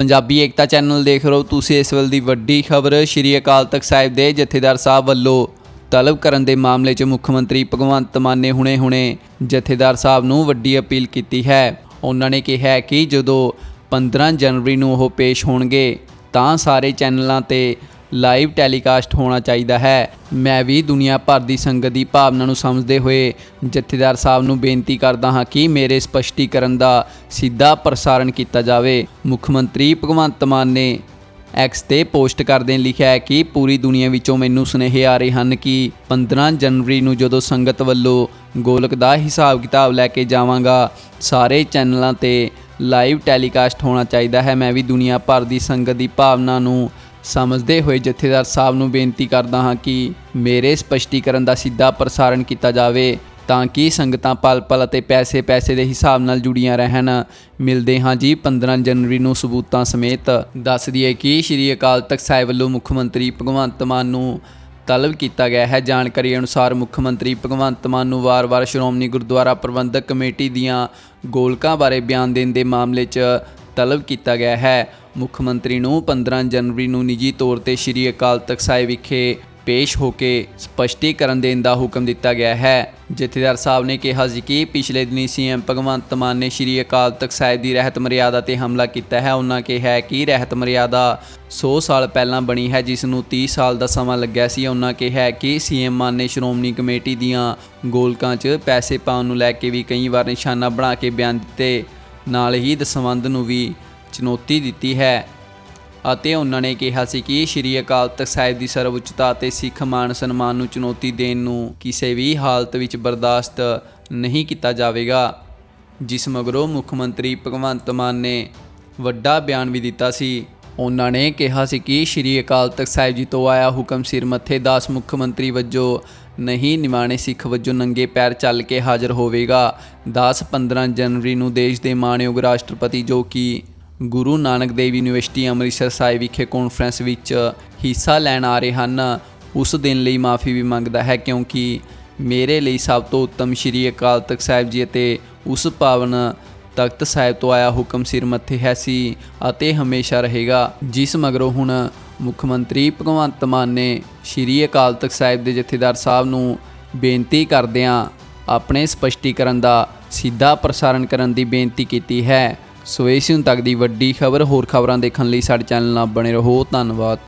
ਪੰਜਾਬੀ ਏਕਤਾ channel ਦੇਖ ਰਹੇ ਹੋ ਤੁਸੀਂ ਇਸ ਵੇਲੇ ਦੀ ਵੱਡੀ ਖਬਰ, ਸ਼੍ਰੀ ਅਕਾਲ ਤਖਤ ਸਾਹਿਬ ਦੇ ਜਥੇਦਾਰ ਸਾਹਿਬ ਵੱਲੋਂ ਤਲਬ ਕਰਨ ਦੇ ਮਾਮਲੇ 'ਚ ਮੁੱਖ ਮੰਤਰੀ ਭਗਵੰਤ ਮਾਨ ਨੇ ਹੁਣੇ-ਹੁਣੇ ਜਥੇਦਾਰ ਸਾਹਿਬ ਨੂੰ ਵੱਡੀ ਅਪੀਲ ਕੀਤੀ ਹੈ। ਉਹਨਾਂ ਨੇ ਕਿਹਾ ਕਿ ਜਦੋਂ 15 ਜਨਵਰੀ ਨੂੰ ਉਹ ਪੇਸ਼ ਹੋਣਗੇ, ਤਾਂ ਸਾਰੇ ਚੈਨਲਾਂ ਤੇ ਲਾਈਵ ਟੈਲੀਕਾਸਟ ਹੋਣਾ ਚਾਹੀਦਾ ਹੈ। ਮੈਂ ਵੀ ਦੁਨੀਆ ਭਰ ਦੀ ਸੰਗਤ ਦੀ ਭਾਵਨਾ ਨੂੰ ਸਮਝਦੇ ਹੋਏ ਜਥੇਦਾਰ ਸਾਹਿਬ ਨੂੰ ਬੇਨਤੀ ਕਰਦਾ ਹਾਂ ਕਿ ਮੇਰੇ ਸਪਸ਼ਟੀਕਰਨ ਦਾ ਸਿੱਧਾ ਪ੍ਰਸਾਰਣ ਕੀਤਾ ਜਾਵੇ। ਮੁੱਖ ਮੰਤਰੀ ਭਗਵੰਤ ਮਾਨ ਨੇ ਐਕਸ ਤੇ ਪੋਸਟ ਕਰਦੇ ਲਿਖਿਆ ਹੈ ਕਿ ਪੂਰੀ ਦੁਨੀਆ ਵਿੱਚੋਂ ਮੈਨੂੰ ਸੁਨੇਹੇ ਆ ਰਹੇ ਹਨ ਕਿ 15 ਜਨਵਰੀ ਨੂੰ ਜਦੋਂ ਸੰਗਤ ਵੱਲੋਂ ਗੋਲਕ ਦਾ ਹਿਸਾਬ ਕਿਤਾਬ ਲੈ ਕੇ ਜਾਵਾਂਗਾ, ਸਾਰੇ ਚੈਨਲਾਂ ਤੇ ਲਾਈਵ ਟੈਲੀਕਾਸਟ ਹੋਣਾ ਚਾਹੀਦਾ ਹੈ। ਮੈਂ ਵੀ ਦੁਨੀਆ ਭਰ ਦੀ ਸੰਗਤ ਦੀ ਭਾਵਨਾ ਨੂੰ ਸਮਝਦੇ ਹੋਏ ਜਥੇਦਾਰ ਸਾਹਿਬ ਨੂੰ ਬੇਨਤੀ ਕਰਦਾ ਹਾਂ ਕਿ ਮੇਰੇ ਸਪਸ਼ਟੀਕਰਨ ਦਾ ਸਿੱਧਾ ਪ੍ਰਸਾਰਣ ਕੀਤਾ ਜਾਵੇ ਤਾਂ ਕਿ ਸੰਗਤਾਂ ਪਲ ਪਲ ਅਤੇ ਪੈਸੇ ਪੈਸੇ ਦੇ ਹਿਸਾਬ ਨਾਲ ਜੁੜੀਆਂ ਰਹਿਣ। ਮਿਲਦੇ ਹਾਂ ਜੀ 15 ਜਨਵਰੀ ਨੂੰ ਸਬੂਤਾਂ ਸਮੇਤ। ਦੱਸ ਦਈਏ ਕਿ ਸ਼੍ਰੀ ਅਕਾਲ ਤਖਤ ਸਾਹਿਬ ਵੱਲੋਂ ਮੁੱਖ ਮੰਤਰੀ ਭਗਵੰਤ ਮਾਨ ਨੂੰ ਤਲਬ ਕੀਤਾ ਗਿਆ ਹੈ। ਜਾਣਕਾਰੀ ਅਨੁਸਾਰ ਮੁੱਖ ਮੰਤਰੀ ਭਗਵੰਤ ਮਾਨ ਨੂੰ ਵਾਰ-ਵਾਰ ਸ਼੍ਰੋਮਣੀ ਗੁਰਦੁਆਰਾ ਪ੍ਰਬੰਧਕ ਕਮੇਟੀ ਦੀਆਂ ਗੋਲਕਾਂ ਬਾਰੇ ਬਿਆਨ ਦੇਣ ਦੇ ਮਾਮਲੇ 'ਚ ਤਲਬ ਕੀਤਾ ਗਿਆ ਹੈ। ਮੁੱਖ ਮੰਤਰੀ ਨੂੰ 15 ਜਨਵਰੀ ਨੂੰ ਨਿੱਜੀ ਤੌਰ ਤੇ ਸ਼੍ਰੀ ਅਕਾਲ ਤਖਤ ਸਾਹਿਬ ਵਿਖੇ ਪੇਸ਼ ਹੋ ਕੇ ਸਪਸ਼ਟੀਕਰਨ ਦੇਣ ਦਾ ਹੁਕਮ ਦਿੱਤਾ ਗਿਆ ਹੈ। ਜਥੇਦਾਰ ਸਾਹਿਬ ਨੇ ਕਿਹਾ ਸੀ ਕਿ ਪਿਛਲੇ ਦਿਨੀ ਸੀਐਮ ਭਗਵੰਤ ਮਾਨ ਨੇ ਸ਼੍ਰੀ ਅਕਾਲ ਤਖਤ ਸਾਹਿਬ ਦੀ ਰਹਿਤ ਮਰਿਆਦਾ ਤੇ ਹਮਲਾ ਕੀਤਾ ਹੈ। ਉਹਨਾਂ ਕਿਹਾ ਕਿ ਰਹਿਤ ਮਰਿਆਦਾ 100 ਸਾਲ ਪਹਿਲਾਂ ਬਣੀ ਹੈ, ਜਿਸ ਨੂੰ 30 ਸਾਲ ਦਾ ਸਮਾਂ ਲੱਗਿਆ ਸੀ। ਉਹਨਾਂ ਕਿਹਾ ਹੈ ਕਿ ਸੀਐਮ ਮਾਨ ਨੇ ਸ਼੍ਰੋਮਣੀ ਕਮੇਟੀ ਦੀਆਂ ਗੋਲਕਾਂ 'ਚ ਪੈਸੇ ਪਾਉਣ ਨੂੰ ਲੈ ਕੇ ਵੀ ਕਈ ਵਾਰ ਨਿਸ਼ਾਨਾ ਬਣਾ ਕੇ ਬਿਆਨ ਦਿੱਤੇ। ਨਾਲ ਹੀ ਦਸਵੰਧ ਨੂੰ ਵੀ ਚੁਣੌਤੀ ਦਿੱਤੀ ਹੈ ਅਤੇ ਉਹਨਾਂ ਨੇ ਕਿਹਾ ਸੀ ਕਿ ਸ਼੍ਰੀ ਅਕਾਲ ਤਖਤ ਸਾਹਿਬ ਦੀ ਸਰਵਉੱਚਤਾ ਅਤੇ ਸਿੱਖ ਮਾਨ ਸਨਮਾਨ ਨੂੰ ਚੁਣੌਤੀ ਦੇਣ ਨੂੰ ਕਿਸੇ ਵੀ ਹਾਲਤ ਵਿੱਚ ਬਰਦਾਸ਼ਤ ਨਹੀਂ ਕੀਤਾ ਜਾਵੇਗਾ, ਜਿਸ ਮਗਰੋਂ ਮੁੱਖ ਮੰਤਰੀ ਭਗਵੰਤ ਮਾਨ ਨੇ ਵੱਡਾ ਬਿਆਨ ਵੀ ਦਿੱਤਾ ਸੀ। ਉਹਨਾਂ ਨੇ ਕਿਹਾ ਸੀ ਕਿ ਸ਼੍ਰੀ ਅਕਾਲ ਤਖਤ ਸਾਹਿਬ ਜੀ ਤੋਂ ਆਇਆ ਹੁਕਮ ਸਿਰ ਮੱਥੇ ਦਾਸ ਮੁੱਖ ਮੰਤਰੀ ਵਜੋਂ ਨਹੀਂ, ਨਿਮਾਣੇ ਸਿੱਖ ਵਜੋਂ ਨੰਗੇ ਪੈਰ ਚੱਲ ਕੇ ਹਾਜ਼ਰ ਹੋਵੇਗਾ। ਦਾਸ 15 ਜਨਵਰੀ ਨੂੰ ਦੇਸ਼ ਦੇ ਮਾਣਯੋਗ ਰਾਸ਼ਟਰਪਤੀ ਜੋ ਕਿ ਗੁਰੂ ਨਾਨਕ ਦੇਵ ਯੂਨੀਵਰਸਿਟੀ ਅੰਮ੍ਰਿਤਸਰ ਸਾਹਿਬ ਵਿਖੇ ਕਾਨਫਰੰਸ ਵਿੱਚ ਹਿੱਸਾ ਲੈਣ ਆ ਰਹੇ ਹਨ। ਉਸ ਦਿਨ ਲਈ ਮਾਫੀ ਵੀ ਮੰਗਦਾ ਹੈ ਕਿਉਂਕਿ ਮੇਰੇ ਲਈ ਸਭ ਤੋਂ ਉੱਤਮ ਸ਼੍ਰੀ ਅਕਾਲ ਤਖਤ ਸਾਹਿਬ ਜੀ ਅਤੇ ਉਸ ਪਾਵਨ ਤਖਤ ਸਾਹਿਬ ਤੋਂ ਆਇਆ ਹੁਕਮ ਸਿਰ ਮੱਥੇ ਹੈ ਸੀ ਅਤੇ ਹਮੇਸ਼ਾ ਰਹੇਗਾ। ਜਿਸ ਮਗਰੋਂ ਹੁਣ ਮੁੱਖ ਮੰਤਰੀ ਭਗਵੰਤ ਮਾਨ ਨੇ ਸ਼੍ਰੀ ਅਕਾਲ ਤਖਤ ਸਾਹਿਬ ਦੇ ਜਥੇਦਾਰ ਸਾਹਿਬ ਨੂੰ ਬੇਨਤੀ ਕਰਦਿਆਂ ਆਪਣੇ ਸਪਸ਼ਟੀਕਰਨ ਦਾ ਸਿੱਧਾ ਪ੍ਰਸਾਰਣ ਕਰਨ ਦੀ ਬੇਨਤੀ ਕੀਤੀ ਹੈ। ਸੋ ਇਸ ਹੁਣ ਤੱਕ ਦੀ ਵੱਡੀ ਖਬਰ। ਹੋਰ ਖਬਰਾਂ ਦੇਖਣ ਲਈ ਸਾਡੇ ਚੈਨਲ ਨਾਲ ਬਣੇ ਰਹੋ। ਧੰਨਵਾਦ।